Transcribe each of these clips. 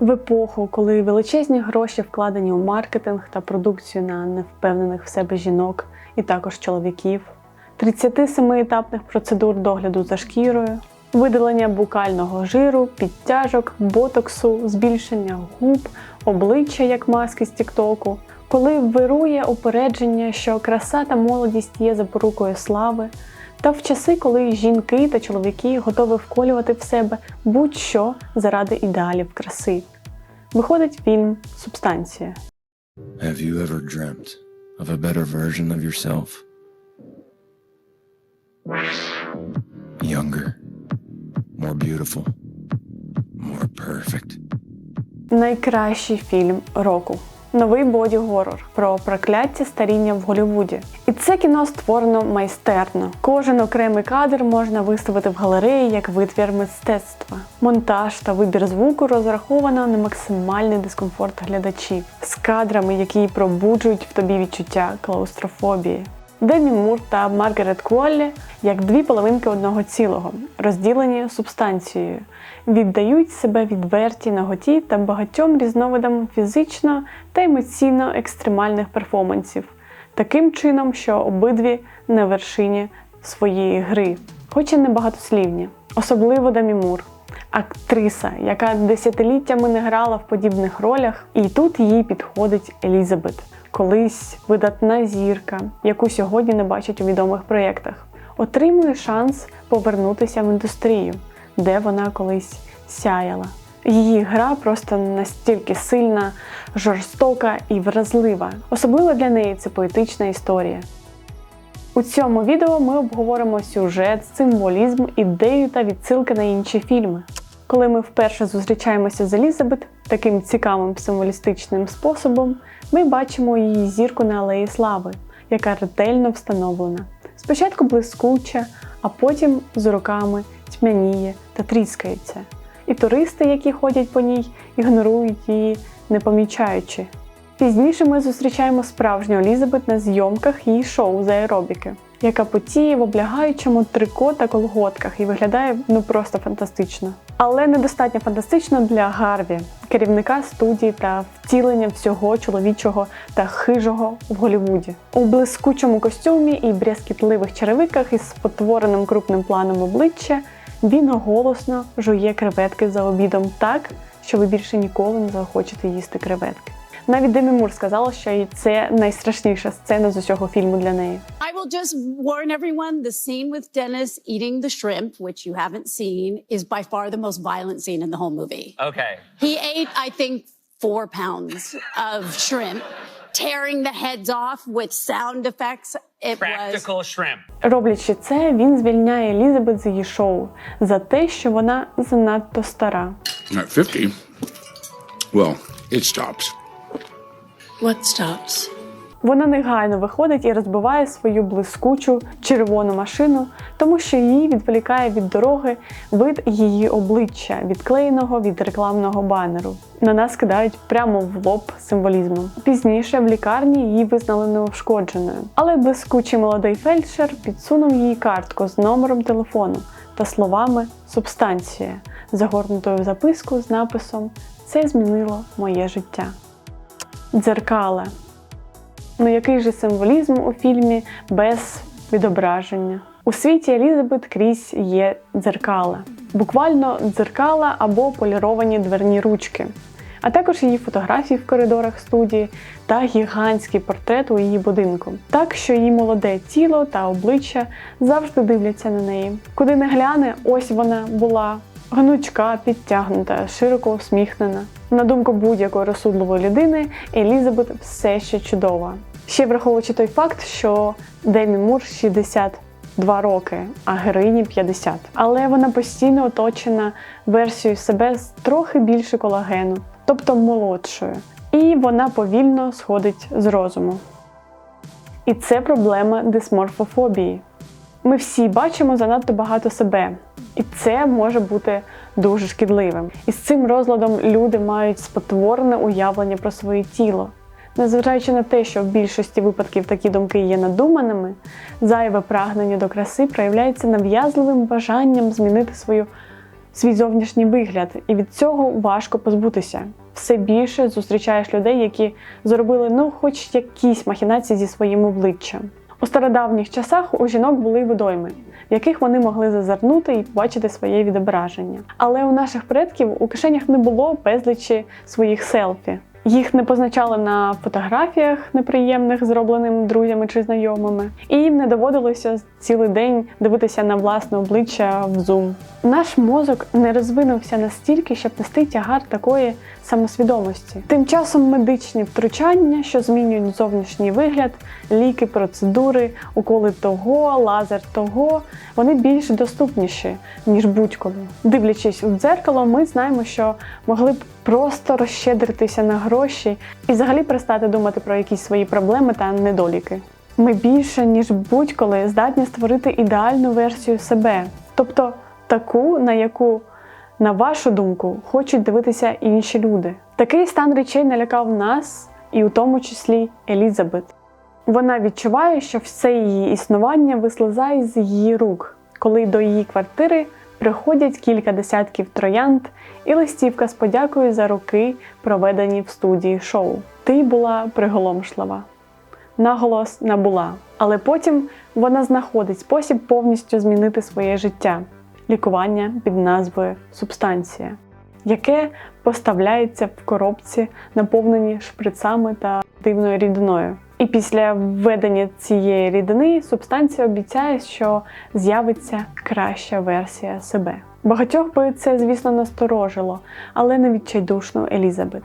В епоху, коли величезні гроші вкладені у маркетинг та продукцію на невпевнених в себе жінок і також чоловіків, 37-етапних процедур догляду за шкірою, видалення букального жиру, підтяжок, ботоксу, збільшення губ, обличчя як маски з Тіктоку, коли вирує упередження, що краса та молодість є запорукою слави, та в часи, коли жінки та чоловіки готові вколювати в себе будь-що заради ідеалів краси. Виходить фільм Субстанція. Have you ever dreamt of a better version of yourself? Younger, more beautiful, more perfect. Найкращий фільм року. Новий боді-горор про прокляття старіння в Голлівуді. І це кіно створено майстерно. Кожен окремий кадр можна виставити в галереї як витвір мистецтва. Монтаж та вибір звуку розраховано на максимальний дискомфорт глядачів з кадрами, які пробуджують в тобі відчуття клаустрофобії. Демі Мур та Маргарет Куоллі як дві половинки одного цілого, розділені субстанцією, віддають себе відверті наготі та багатьом різновидам фізично та емоційно екстремальних перформансів, таким чином, що обидві на вершині своєї гри, хоч і небагатослівні. Особливо Демі Мур. Актриса, яка десятиліттями не грала в подібних ролях, і тут їй підходить Елізабет, колись видатна зірка, яку сьогодні не бачать у відомих проєктах, отримує шанс повернутися в індустрію, де вона колись сяяла. Її гра просто настільки сильна, жорстока і вразлива. Особливо для неї це поетична історія. У цьому відео ми обговоримо сюжет, символізм, ідею та відсилки на інші фільми. Коли ми вперше зустрічаємося з Елізабет таким цікавим символістичним способом, ми бачимо її зірку на алеї слави, яка ретельно встановлена. Спочатку блискуча, а потім з роками тьмяніє та тріскається. І туристи, які ходять по ній, ігнорують її, не помічаючи. Пізніше ми зустрічаємо справжню Елізабет на зйомках її шоу з аеробіки, яка потіє в облягаючому трико та колготках і виглядає ну просто фантастично. Але недостатньо фантастично для Гарві, керівника студії та втілення всього чоловічого та хижого в Голлівуді. У блискучому костюмі і брязкітливих черевиках із спотвореним крупним планом обличчя він голосно жує креветки за обідом так, що ви більше ніколи не захочете їсти креветки. Навіть Демі Мур сказала, що і це найстрашніша сцена з усього фільму для неї. I will just warn everyone the scene with Dennis eating the shrimp, which you haven't seen, is by far the most violent scene in the whole movie. Okay. He ate, I think, four pounds of shrimp, tearing the heads off with sound effects. It Practical was. Shrimp. Роблячи це, він звільняє Елізабет з її шоу за те, що вона занадто стара. At 50, well, it stops. What stops? Вона негайно виходить і розбиває свою блискучу червону машину, тому що її відволікає від дороги вид її обличчя, відклеєного від рекламного банеру. На нас кидають прямо в лоб символізмом. Пізніше в лікарні її визнали неушкодженою, але блискучий молодий фельдшер підсунув їй картку з номером телефону та словами субстанція, загорнутою в записку з написом Це змінило моє життя. Дзеркала. Ну який же символізм у фільмі без відображення? У світі Елізабет крізь є дзеркала, буквально дзеркала або поліровані дверні ручки, а також її фотографії в коридорах студії та гігантський портрет у її будинку. Так що її молоде тіло та обличчя завжди дивляться на неї. Куди не гляне, ось вона була гнучка, підтягнута, широко усміхнена. На думку будь-якої розсудливої людини, Елізабет все ще чудова. Ще враховуючи той факт, що Демі Мур 62 роки, а героїні 50. Але вона постійно оточена версією себе з трохи більше колагену, тобто молодшою. І вона повільно сходить з розуму. І це проблема дисморфофобії. Ми всі бачимо занадто багато себе, і це може бути дуже шкідливим. І з цим розладом люди мають спотворене уявлення про своє тіло. Незважаючи на те, що в більшості випадків такі думки є надуманими, зайве прагнення до краси проявляється нав'язливим бажанням змінити свою свій зовнішній вигляд, і від цього важко позбутися. Все більше зустрічаєш людей, які зробили ну, хоч якісь махінації зі своїм обличчям. У стародавніх часах у жінок були водойми, в яких вони могли зазирнути і побачити своє відображення. Але у наших предків у кишенях не було безлічі своїх селфі. Їх не позначали на фотографіях неприємних, зробленим друзями чи знайомими, і їм не доводилося цілий день дивитися на власне обличчя в зум. Наш мозок не розвинувся настільки, щоб нести тягар такої самосвідомості. Тим часом медичні втручання, що змінюють зовнішній вигляд, ліки, процедури, уколи того, лазер того, вони більш доступніші ніж будь-коли. Дивлячись у дзеркало, ми знаємо, що могли б просто розщедритися на гроші і взагалі перестати думати про якісь свої проблеми та недоліки. Ми більше ніж будь-коли здатні створити ідеальну версію себе, тобто таку, на яку, на вашу думку, хочуть дивитися інші люди. Такий стан речей налякав нас, і у тому числі Елізабет. Вона відчуває, що все її існування вислизає з її рук, коли до її квартири приходять кілька десятків троянд і листівка з подякою за роки, проведені в студії шоу. Ти була приголомшлива. Наголос набула. Але потім вона знаходить спосіб повністю змінити своє життя лікування під назвою Субстанція, яке поставляється в коробці, наповнені шприцами та дивною рідиною. І після введення цієї рідини субстанція обіцяє, що з'явиться краща версія себе. Багатьох би це, звісно, насторожило, але не відчайдушну Елізабет.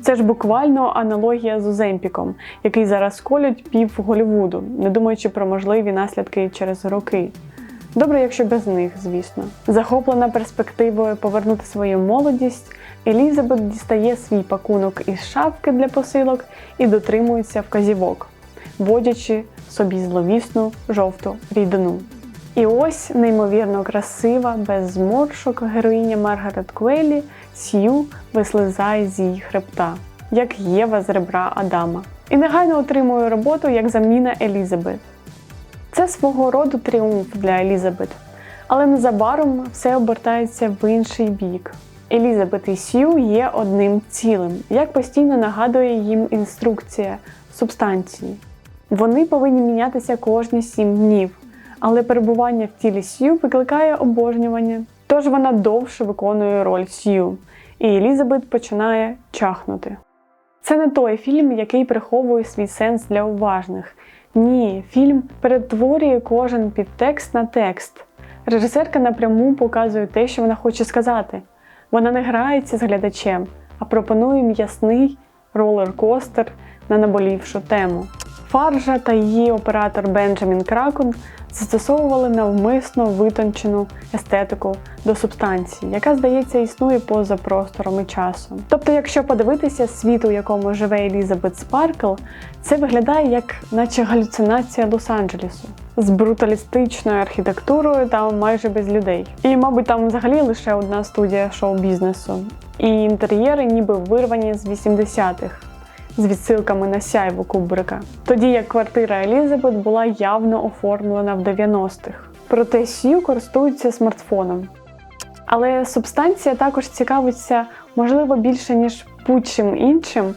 Це ж буквально аналогія з Оземпіком, який зараз колють пів Голівуду, не думаючи про можливі наслідки через роки. Добре, якщо без них, звісно. Захоплена перспективою повернути свою молодість, Елізабет дістає свій пакунок із шафки для посилок і дотримується вказівок, вводячи собі зловісну жовту рідину. І ось неймовірно красива, без зморшок героїня Маргарет Квелі Сью вислизає з її хребта, як Єва з ребра Адама, і негайно отримує роботу як заміна Елізабет. Це свого роду тріумф для Елізабет, але незабаром все обертається в інший бік. Елізабет і Сью є одним цілим, як постійно нагадує їм інструкція субстанції. Вони повинні мінятися кожні сім днів, але перебування в тілі Сью викликає обожнювання. Тож вона довше виконує роль Сью, і Елізабет починає чахнути. Це не той фільм, який приховує свій сенс для уважних. Ні, фільм перетворює кожен підтекст на текст. Режисерка напряму показує те, що вона хоче сказати. Вона не грається з глядачем, а пропонує м'ясний ролер-костер на наболівшу тему. Фаржа та її оператор Бенджамін Кракон застосовували навмисно витончену естетику до субстанції, яка, здається, існує поза простором і часом. Тобто, якщо подивитися світ, у якому живе Елізабет Спаркл, це виглядає як наче галюцинація Лос-Анджелесу з бруталістичною архітектурою та майже без людей. І, мабуть, там взагалі лише одна студія шоу-бізнесу. І інтер'єри ніби вирвані з 80-х з відсилками на сяйву Кубрика. Тоді як квартира Елізабет була явно оформлена в 90-х. Проте Сью користується смартфоном. Але субстанція також цікавиться, можливо, більше, ніж будь-чим іншим,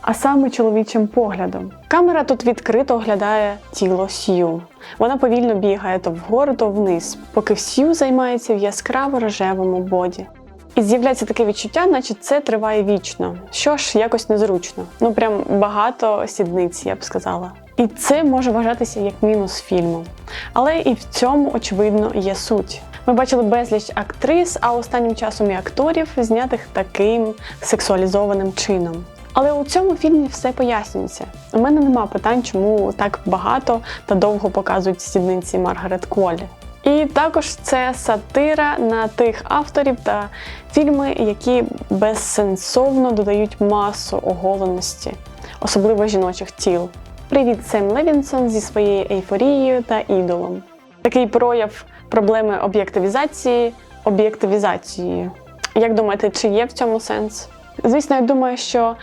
а саме чоловічим поглядом. Камера тут відкрито оглядає тіло Сью. Вона повільно бігає то вгору, то вниз, поки Сью займається в яскраво рожевому боді. І з'являється таке відчуття, наче це триває вічно. Що ж, якось незручно. Ну прям багато сідниць, я б сказала. І це може вважатися як мінус фільму. Але і в цьому, очевидно, є суть. Ми бачили безліч актрис, а останнім часом і акторів, знятих таким сексуалізованим чином. Але у цьому фільмі все пояснюється. У мене нема питань, чому так багато та довго показують сідниці Маргарет Кволі. І також це сатира на тих авторів та фільми, які безсенсовно додають масу оголеності, особливо жіночих тіл. Привіт, Сем Левінсон зі своєю ейфорією та ідолом. Такий прояв проблеми об'єктивізації об'єктивізацією. Як думаєте, чи є в цьому сенс? Звісно, я думаю, що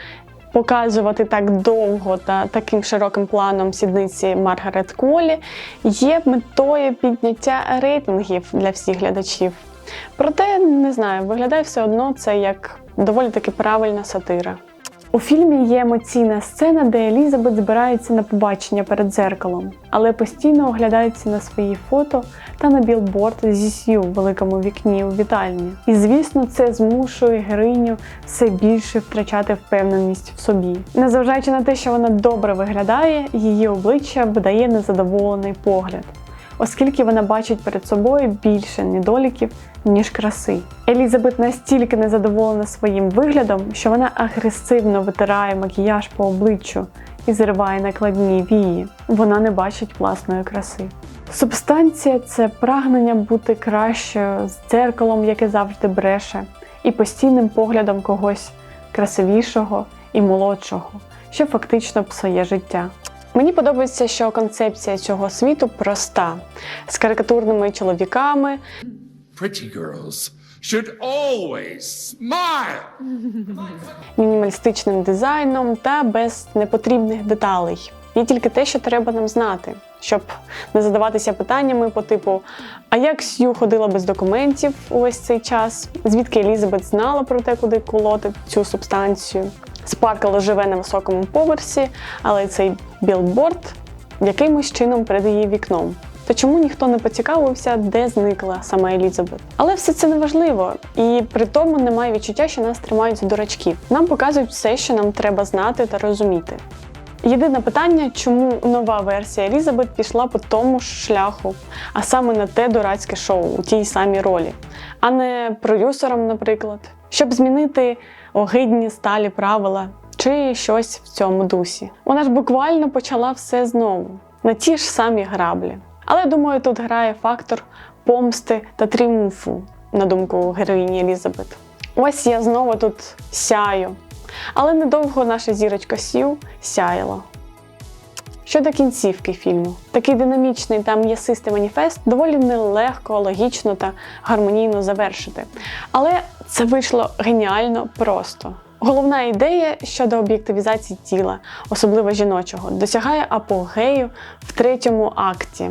показувати так довго та таким широким планом сідниці Маргарет Колі є метою підняття рейтингів для всіх глядачів. Проте, не знаю, виглядає все одно це як доволі таки правильна сатира. У фільмі є емоційна сцена, де Елізабет збирається на побачення перед дзеркалом, але постійно оглядається на свої фото та на білборд зі Сью в великому вікні у вітальні. І звісно, це змушує героїню все більше втрачати впевненість в собі. Незважаючи на те, що вона добре виглядає, її обличчя видає незадоволений погляд оскільки вона бачить перед собою більше недоліків, ніж краси. Елізабет настільки незадоволена своїм виглядом, що вона агресивно витирає макіяж по обличчю і зриває накладні вії. Вона не бачить власної краси. Субстанція це прагнення бути кращою з дзеркалом, яке завжди бреше, і постійним поглядом когось красивішого і молодшого, що фактично псує життя. Мені подобається, що концепція цього світу проста з карикатурними чоловіками, Pretty girls should always smile. мінімалістичним дизайном та без непотрібних деталей. Є тільки те, що треба нам знати, щоб не задаватися питаннями по типу: а як Сью ходила без документів увесь цей час? Звідки Елізабет знала про те, куди колоти цю субстанцію? Спаркл живе на високому поверсі, але цей білборд якимось чином перед її вікном. То чому ніхто не поцікавився, де зникла сама Елізабет? Але все це не важливо, і при тому немає відчуття, що нас тримають за дурачків. Нам показують все, що нам треба знати та розуміти. Єдине питання, чому нова версія Елізабет пішла по тому ж шляху, а саме на те дурацьке шоу у тій самій ролі, а не продюсером, наприклад, щоб змінити огидні сталі правила чи щось в цьому дусі. Вона ж буквально почала все знову на ті ж самі граблі. Але думаю, тут грає фактор помсти та тріумфу, на думку героїні Елізабет. Ось я знову тут сяю. Але недовго наша зірочка Сью сяяла. Щодо кінцівки фільму, такий динамічний та м'ясистий маніфест доволі нелегко, логічно та гармонійно завершити. Але це вийшло геніально просто. Головна ідея щодо об'єктивізації тіла, особливо жіночого, досягає апогею в третьому акті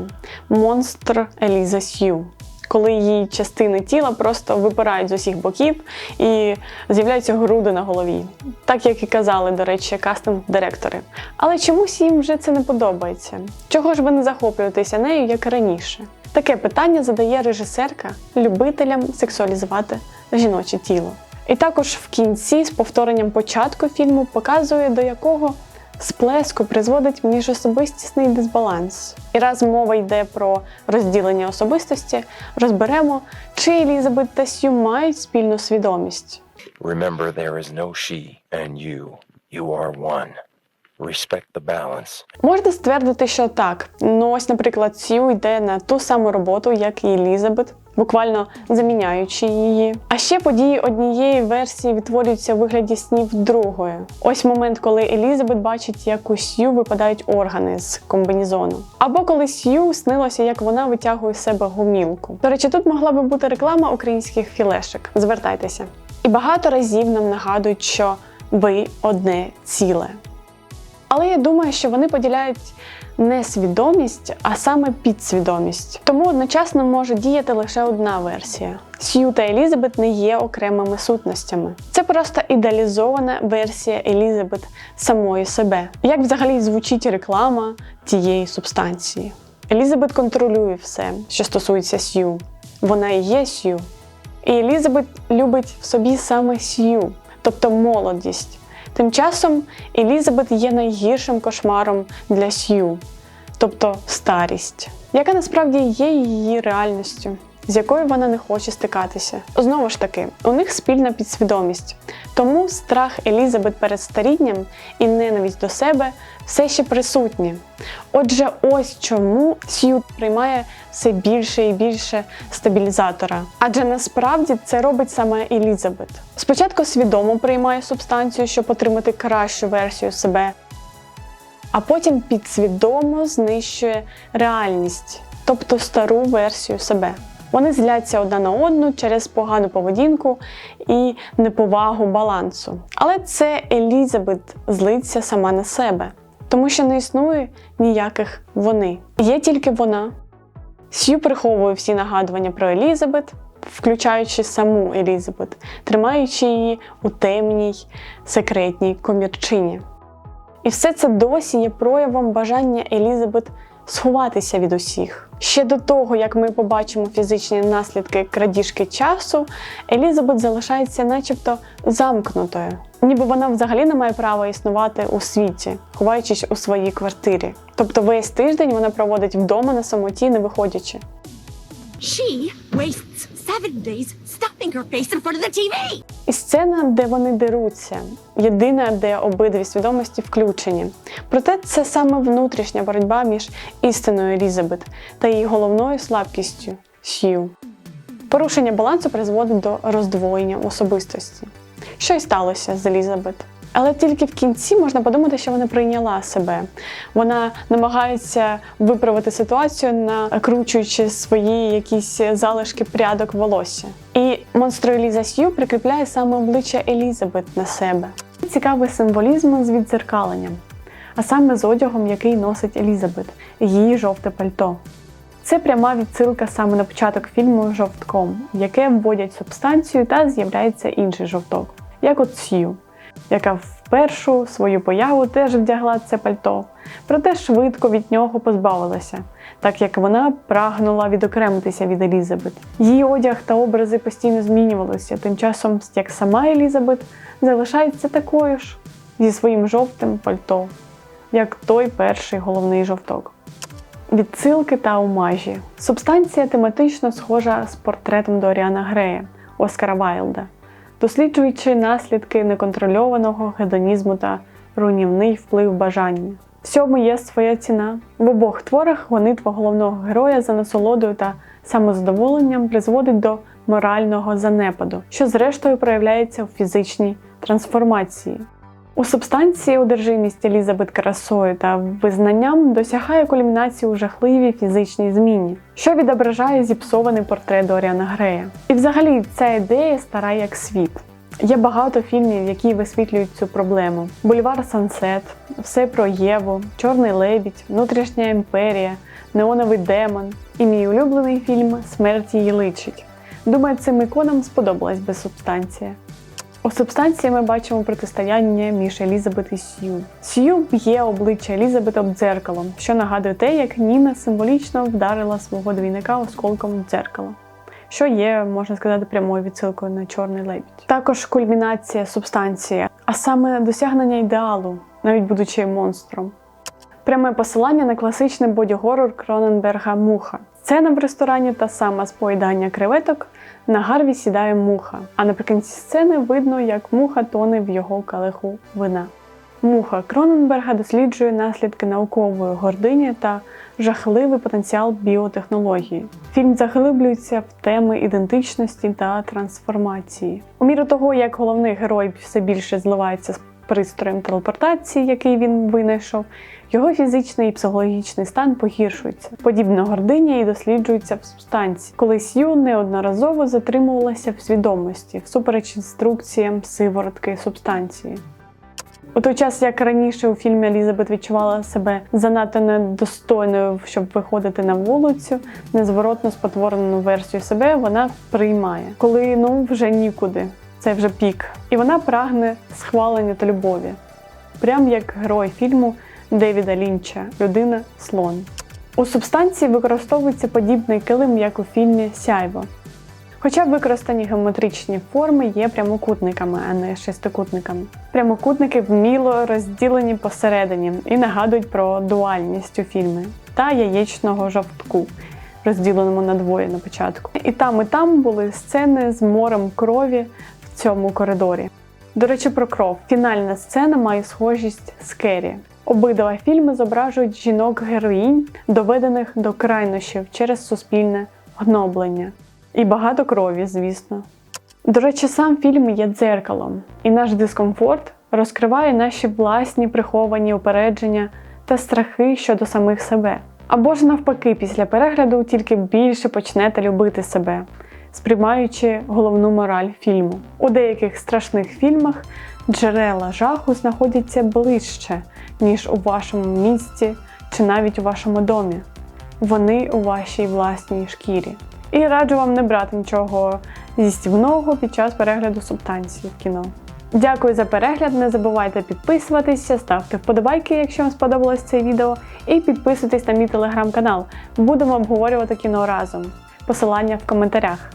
Монстр Еліза Сью. Коли її частини тіла просто випирають з усіх боків і з'являються груди на голові, так як і казали, до речі, кастинг-директори. Але чомусь їм вже це не подобається. Чого ж ви не захоплюєтеся нею, як раніше? Таке питання задає режисерка любителям сексуалізувати жіноче тіло. І також в кінці з повторенням початку фільму показує, до якого сплеску призводить міжособистісний дисбаланс. І раз мова йде про розділення особистості, розберемо, чи Елізабет та Сью мають спільну свідомість. Remember, there is no she and you. You are one. Respect the balance. Можна ствердити, що так. Ну ось, наприклад, Сью йде на ту саму роботу, як і Елізабет, буквально заміняючи її. А ще події однієї версії відтворюються в вигляді снів другої. Ось момент, коли Елізабет бачить, як у Сью випадають органи з комбінезону. Або коли Сью снилося, як вона витягує з себе гумілку. До речі, тут могла би бути реклама українських філешек. Звертайтеся. І багато разів нам нагадують, що ви одне ціле. Але я думаю, що вони поділяють не свідомість, а саме підсвідомість. Тому одночасно може діяти лише одна версія. Сью та Елізабет не є окремими сутностями. Це просто ідеалізована версія Елізабет самої себе. Як взагалі звучить реклама цієї субстанції? Елізабет контролює все, що стосується Сью. Вона і є Сью. І Елізабет любить в собі саме Сью, тобто молодість. Тим часом Елізабет є найгіршим кошмаром для Сью, тобто старість, яка насправді є її реальністю, з якою вона не хоче стикатися. Знову ж таки, у них спільна підсвідомість, тому страх Елізабет перед старінням і ненависть до себе все ще присутні. Отже, ось чому Сью приймає все більше і більше стабілізатора. Адже насправді це робить саме Елізабет. Спочатку свідомо приймає субстанцію, щоб отримати кращу версію себе, а потім підсвідомо знищує реальність, тобто стару версію себе. Вони зляться одна на одну через погану поведінку і неповагу балансу. Але це Елізабет злиться сама на себе, тому що не існує ніяких вони. Є тільки вона. Сью приховує всі нагадування про Елізабет включаючи саму Елізабет, тримаючи її у темній секретній комірчині. І все це досі є проявом бажання Елізабет сховатися від усіх. Ще до того, як ми побачимо фізичні наслідки крадіжки часу, Елізабет залишається начебто замкнутою, ніби вона взагалі не має права існувати у світі, ховаючись у своїй квартирі. Тобто весь тиждень вона проводить вдома на самоті, не виходячи. She wastes seven days stuffing her face in front of the TV. І сцена, де вони деруться, єдина, де обидві свідомості включені. Проте це саме внутрішня боротьба між істиною Елізабет та її головною слабкістю Сью. Порушення балансу призводить до роздвоєння особистості. Що й сталося з Елізабет. Але тільки в кінці можна подумати, що вона прийняла себе. Вона намагається виправити ситуацію, накручуючи свої якісь залишки прядок волосся. І монстро Еліза Сью прикріпляє саме обличчя Елізабет на себе. Цікавий символізм з віддзеркаленням, а саме з одягом, який носить Елізабет, її жовте пальто. Це пряма відсилка саме на початок фільму Жовтком, в яке вводять субстанцію та з'являється інший жовток, як от Сью, яка в першу свою появу теж вдягла це пальто, проте швидко від нього позбавилася, так як вона прагнула відокремитися від Елізабет. Її одяг та образи постійно змінювалися, тим часом як сама Елізабет залишається такою ж зі своїм жовтим пальто, як той перший головний жовток. Відсилки та омажі. Субстанція тематично схожа з портретом Доріана Грея Оскара Вайлда, досліджуючи наслідки неконтрольованого гедонізму та руйнівний вплив бажання. Всьому є своя ціна. В обох творах гонитва головного героя за насолодою та самозадоволенням призводить до морального занепаду, що зрештою проявляється у фізичній трансформації. У субстанції одержимість Елізабет красою та визнанням досягає кульмінації у жахливій фізичній зміні, що відображає зіпсований портрет Доріана Грея. І взагалі ця ідея стара як світ. Є багато фільмів, які висвітлюють цю проблему: Бульвар Сансет, Все про Єву, Чорний лебідь, Внутрішня імперія, Неоновий демон і мій улюблений фільм Смерть її личить. Думаю, цим іконам сподобалась би субстанція. У субстанції ми бачимо протистояння між Елізабет і Сью. Сью б'є обличчя Елізабет об дзеркалом, що нагадує те, як Ніна символічно вдарила свого двійника осколком в дзеркало, що є, можна сказати, прямою відсилкою на чорний лебідь. Також кульмінація субстанції, а саме досягнення ідеалу, навіть будучи монстром. Пряме посилання на класичний боді-горор Кроненберга Муха. Сцена в ресторані та сама з поїдання креветок на Гарві сідає муха, а наприкінці сцени видно, як муха тоне в його калиху вина. Муха Кроненберга досліджує наслідки наукової гордині та жахливий потенціал біотехнології. Фільм заглиблюється в теми ідентичності та трансформації. У міру того, як головний герой все більше зливається з пристроєм телепортації, який він винайшов, його фізичний і психологічний стан погіршується. Подібна гординя і досліджується в субстанції, коли Сью неодноразово затримувалася в свідомості всупереч інструкціям сиворотки субстанції. У той час, як раніше у фільмі Елізабет відчувала себе занадто недостойною, щоб виходити на вулицю, незворотно спотворену версію себе вона приймає, коли ну вже нікуди. Це вже пік. І вона прагне схвалення та любові, прям як герой фільму Девіда Лінча Людина слон. У субстанції використовується подібний килим, як у фільмі Сяйво. Хоча використані геометричні форми є прямокутниками, а не шестикутниками. Прямокутники вміло розділені посередині і нагадують про дуальність у фільмі та яєчного жовтку, розділеному на двоє на початку. І там, і там були сцени з морем крові в цьому коридорі. До речі, про кров. Фінальна сцена має схожість з Керрі. Обидва фільми зображують жінок-героїнь, доведених до крайнощів через суспільне гноблення. І багато крові, звісно. До речі, сам фільм є дзеркалом, і наш дискомфорт розкриває наші власні приховані упередження та страхи щодо самих себе. Або ж навпаки, після перегляду тільки більше почнете любити себе, сприймаючи головну мораль фільму. У деяких страшних фільмах джерела жаху знаходяться ближче, ніж у вашому місті чи навіть у вашому домі. Вони у вашій власній шкірі. І раджу вам не брати нічого зістівного під час перегляду субстанції в кіно. Дякую за перегляд. Не забувайте підписуватися, ставте вподобайки, якщо вам сподобалось це відео, і підписуйтесь на мій телеграм-канал. Будемо обговорювати кіно разом. Посилання в коментарях.